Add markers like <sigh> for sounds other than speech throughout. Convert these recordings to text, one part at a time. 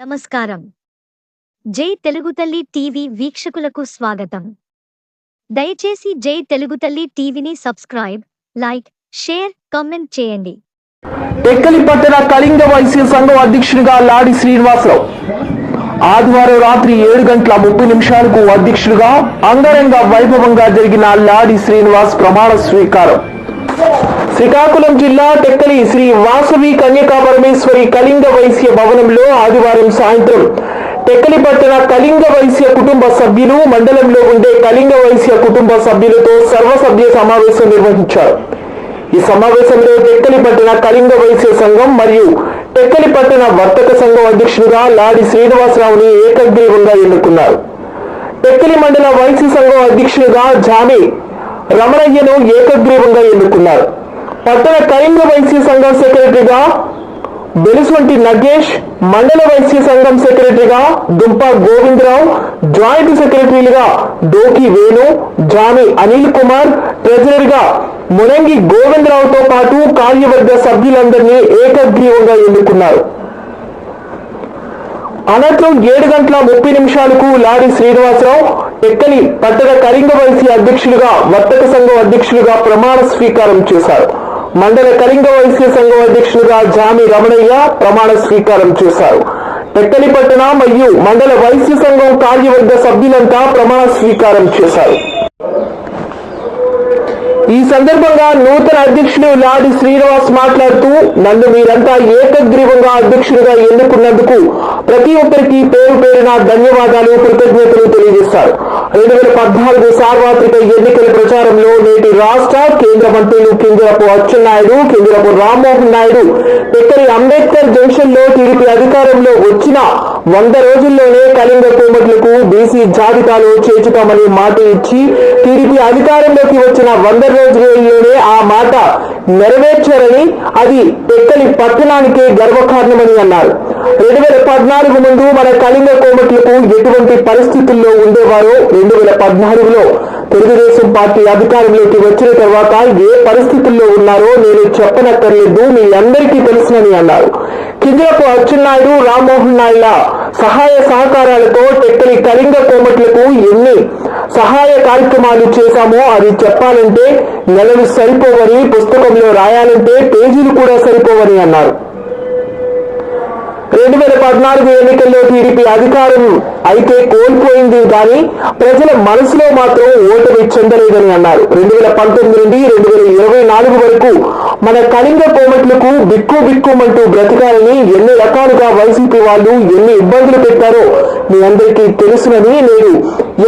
నమస్కారం. జై తెలుగు తల్లి టీవీ వీక్షకులకు స్వాగతం. దయచేసి జై తెలుగు తల్లి టీవీని సబ్స్క్రైబ్ లైక్ షేర్ కమెంట్ చేయండి. టెక్కలి పట్టణ కళింగ వైశ్య సంఘం అధ్యక్షుడిగా లాడి శ్రీనివాసరావు. ఆదివారం రాత్రి ఏడు గంటల ముప్పై నిమిషాలకు అధ్యక్షుడిగా అంగరంగ వైభవంగా జరిగిన లాడి శ్రీనివాస్ ప్రమాణ స్వీకారం. శ్రీకాకుళం జిల్లా టెక్కలి శ్రీ వాసవి కన్యకా పరమేశ్వరి కళింగ వైశ్య భవనంలో ఆదివారం సాయంత్రం టెక్కలి పట్టణ కళింగ వైశ్య కుటుంబ సభ్యులు మండలంలో ఉండే కళింగ వైశ్య కుటుంబ సభ్యులతో సర్వసభ్య సమావేశం నిర్వహించారు. ఈ సమావేశంలో టెక్కలి పట్టణ కళింగ వైశ్య సంఘం మరియు టెక్కలి పట్టణ వర్తక సంఘం అధ్యక్షుడిగా లాడి శ్రీనివాసరావుని ఏకగ్రీవంగా ఎన్నుకున్నారు. టెక్కలి మండల వైశ్య సంఘం అధ్యక్షుడిగా జామి రమణయ్యను ఏకగ్రీవంగా ఎన్నుకున్నారు. పట్టణ కళింగ వైశ్య సంఘం సెక్రటరీగా బెలుసొంటి నగేష్ మండల వైశ్య సంఘం సెక్రటరీగా దుంప గోవిందరావు జాయింట్ సెక్రటరీలుగా డోకి వేణు జామి అనిల్ కుమార్ ట్రెజరర్గా మునంగి గోవిందరావుతో పాటు కార్యవర్గ సభ్యులందరినీ ఏకగ్రీవంగా ఎన్నుకున్నారు. అనంతరం ఏడు గంటల ముప్పై నిమిషాలకు లాడి శ్రీనివాసరావు టెక్కలి పట్టణ కళింగ వైసీ అధ్యక్షులుగా వర్తక సంఘం అధ్యక్షులుగా ప్రమాణ స్వీకారం చేశారు. మండల కళింగ వైశ్య సంఘం అధ్యక్షులుగా జామి రమణయ్య ప్రమాణ స్వీకారం చేశారు. టెక్కలి పట్టణ మరియు మండల వైశ్య సంఘం కార్యవర్గ సభ్యులంతా ప్రమాణ స్వీకారం చేశారు. ఈ సందర్భంగా నూతన అధ్యక్షుడు లాడి శ్రీనివాస్ మాట్లాడుతూ నన్ను మీరంతా ఏకగ్రీవంగా అధ్యక్షుడిగా ఎన్నుకున్నందుకు ప్రతి ఒక్కరికి పేరు పేరున ధన్యవాదాలు కృతజ్ఞతలు తెలియజేశారు రెండు వేల పద్నాలుగు సార్వత్రిక ఎన్నికల ప్రచారంలో నేటి రాష్ట్ర కేంద్ర మంత్రులు కింజరపు అచ్చెన్నాయుడు కింజరపు రామ్మోహన్ నాయుడు టెక్కలి అంబేద్కర్ జంక్షన్లో టీడీపీ అధికారంలో వచ్చిన వంద రోజుల్లోనే కళింగ కోమట్లకు బీసీ జాబితాలో చేర్చుతామని మాట ఇచ్చి టీడీపీ అధికారంలోకి వచ్చిన వంద రోజుల్లోనే ఆ మాట నెరవేర్చారని అది టెక్కలి పట్టణానికే గర్వకారణమని అన్నారు. రెండు వేల పద్నాలుగు ముందు మన కళింగ ఎటువంటి పరిస్థితుల్లో ఉండేవారో రెండు వేల పద్నాలుగులో తెలుగుదేశం పార్టీ అధికారంలోకి వచ్చిన తర్వాత ఏ పరిస్థితుల్లో ఉన్నారో నేను చెప్పనక్కర్లేదు మీ అందరికీ తెలుసునని అన్నారు. కింజరపు అచ్చెన్నాయుడు రామ్మోహన్ నాయుల సహాయ సహకారాలతో టెక్కలి కళింగ కోమట్లకు ఎన్ని సహాయ కార్యక్రమాలు చేశామో అది చెప్పాలంటే నెలలు సరిపోవని పుస్తకంలో రాయాలంటే పేజీలు కూడా సరిపోవని అన్నారు. రెండు వేల పద్నాలుగు ఎన్నికల్లో టీడీపీ అధికారం అయితే కోల్పోయింది కానీ ప్రజల మనసులో మాత్రం ఓటమి చెందలేదని అన్నారు. రెండు వేల పంతొమ్మిది నుండి రెండు వేల ఇరవై నాలుగు వరకు మన కళింగ కోమట్లకు బిక్కు బిక్కుమంటూ బ్రతకాలని ఎన్ని రకాలుగా వైసీపీ వాళ్ళు ఎన్ని ఇబ్బందులు పెట్టారో మీ అందరికీ తెలుసునని నేను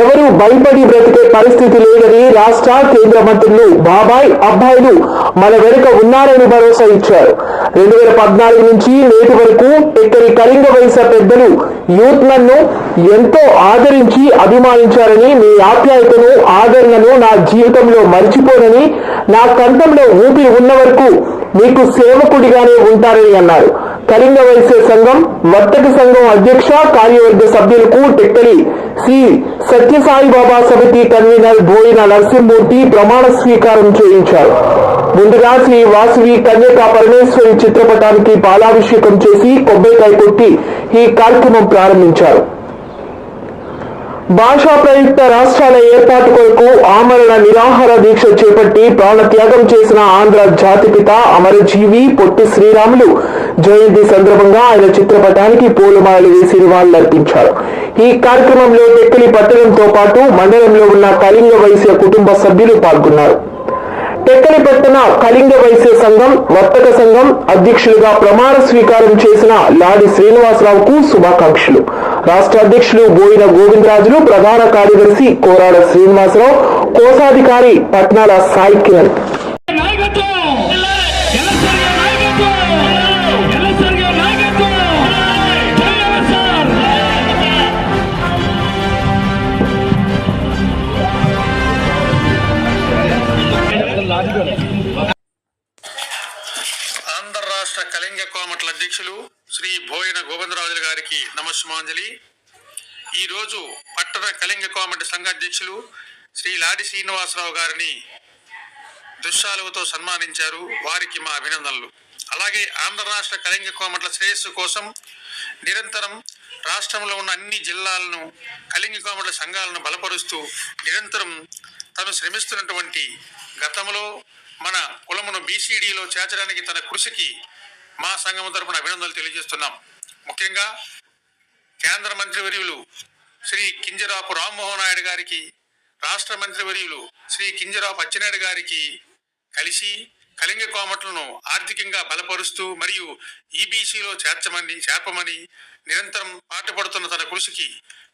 ఎవరు భయపడి బ్రతికే పరిస్థితి లేదని రాష్ట్ర కేంద్ర మంత్రులు బాబాయ్ అబ్బాయిలు మన వెనుక ఉన్నారని భరోసా ఇచ్చారు. రెండు వేల పద్నాలుగు నుంచి నేటి వరకు ఇక్కడి కళింగ వయస పెద్దలు యూత్ నన్ను ఎంతో ఆదరించి అభిమానించారని మీ ఆప్యాయతను ఆదరణను నా జీవితంలో మర్చిపోనని నా కంఠంలో ఊపిరి ఉన్న వరకు మీకు సేవకుడిగానే ఉంటారని అన్నారు. కళింగ వైశ్య సంఘం వర్తక సంఘం అధ్యక్ష కార్యవర్గ సభ్యులకు టెక్కలి శ్రీ సత్యసాయి బాబా సమితి కన్వీనర్ బోయిన నరసింహమూర్తి ప్రమాణ స్వీకారం చేయించారు. ముందుగా శ్రీ వాసవి కన్యకా పరమేశ్వరి చిత్రపటానికి పాలాభిషేకం చేసి కొబ్బరికాయ కొట్టి ఈ కార్యక్రమం ప్రారంభించారు. భాషా ప్రయుక్త రాష్ట్రాల ఏర్పాటు కొరకు ఆమరణ నిరాహార దీక్ష చేపట్టి ప్రాణత్యాగం చేసిన ఆంధ్ర జాతిపిత అమరజీవి పొట్టి శ్రీరాములు జయంతి సందర్భంగా ఆయన చిత్రపటానికి పూలమాలలు వేసి నివాళులర్పించారు. ఈ కార్యక్రమంలో టెక్కలి పట్టణంతో పాటు మండలంలో ఉన్న కళింగ వైశ్య కుటుంబ సభ్యులు పాల్గొన్నారు. టెక్కలి పట్టణ కళింగ వైశ్య సంఘం వర్తక సంఘం అధ్యక్షులుగా ప్రమాణ స్వీకారం చేసిన లాడి శ్రీనివాసరావుకు శుభాకాంక్షలు. రాష్ట్ర అధ్యక్షులు బోయిన గోవిందరాజులు ప్రధాన కార్యదర్శి కోరాడ శ్రీనివాసరావు కోశాధికారి పట్నాల సాయి కిరణ్ రాష్ట్ర కళింగ కోమట్ల అధ్యక్షులు శ్రీ భోయన గోవిందరాజులు గారికి నమస్సుమాంజలి. ఈరోజు పట్టణ కళింగ కోమటి సంఘ అధ్యక్షులు శ్రీ లాడి శ్రీనివాసరావు గారిని దుశ్శాలువతో సన్మానించారు. వారికి మా అభినందనలు. అలాగే ఆంధ్ర రాష్ట్ర కళింగ కోమట్ల శ్రేయస్సు కోసం నిరంతరం రాష్ట్రంలో ఉన్న అన్ని జిల్లాలను కళింగ కోమట్ల సంఘాలను బలపరుస్తూ నిరంతరం తను శ్రమిస్తున్నటువంటి గతంలో మన కులమును బీసీడీలో చేర్చడానికి తన కృషికి మా సంఘం తరపున అభినందనలు తెలియజేస్తున్నాం. ముఖ్యంగా కేంద్ర మంత్రివర్యులు శ్రీ కింజరాపు రామ్మోహన్ నాయుడు గారికి రాష్ట్ర మంత్రివర్యులు శ్రీ కింజరాపు అచ్చెన్నాయుడు గారికి కలిసి కళింగ కోమట్లను ఆర్థికంగా బలపరుస్తూ మరియు ఈబీసీలో చేర్చమని చేర్పమని నిరంతరం పాటుపడుతున్న తన కృషికి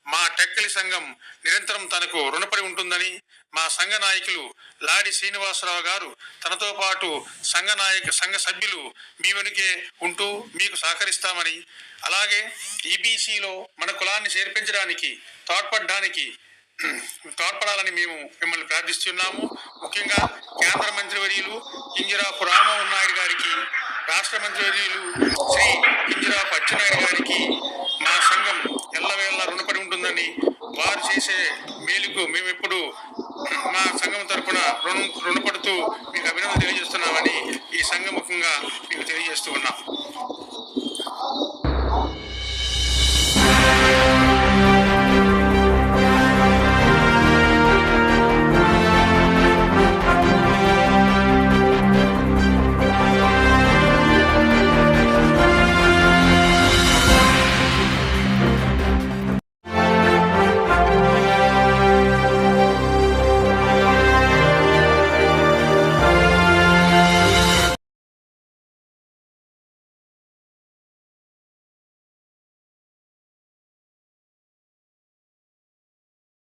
మా టెక్కలి సంఘం నిరంతరం తనకు రుణపడి ఉంటుందని మా సంఘ నాయకులు లాడి శ్రీనివాసరావు గారు తనతో పాటు సంఘ నాయక సంఘ సభ్యులు మీ వెనుకే ఉంటూ మీకు సహకరిస్తామని అలాగే ఈబీసీలో మన కులాన్ని చేర్పించడానికి తోడ్పడడానికి <clears throat> తోడ్పడాలని మేము మిమ్మల్ని ప్రార్థిస్తున్నాము. ముఖ్యంగా కేంద్ర మంత్రివర్యులు కింజరాపు రామ్మోహన్ నాయుడు గారికి రాష్ట్ర మంత్రివర్యులు శ్రీ కింజరాపు అచ్చెన్నాయుడు గారికి మా సంఘం ఎల్లవేళ రుణపడి ఉంటుందని వారు చేసే మేలుకు మేము ఇప్పుడు <clears throat> మా సంఘం తరఫున రుణం రుణపడుతూ మీకు అభినందన తెలియజేస్తున్నామని ఈ సంఘముఖంగా మీకు తెలియజేస్తూ ఉన్నాం.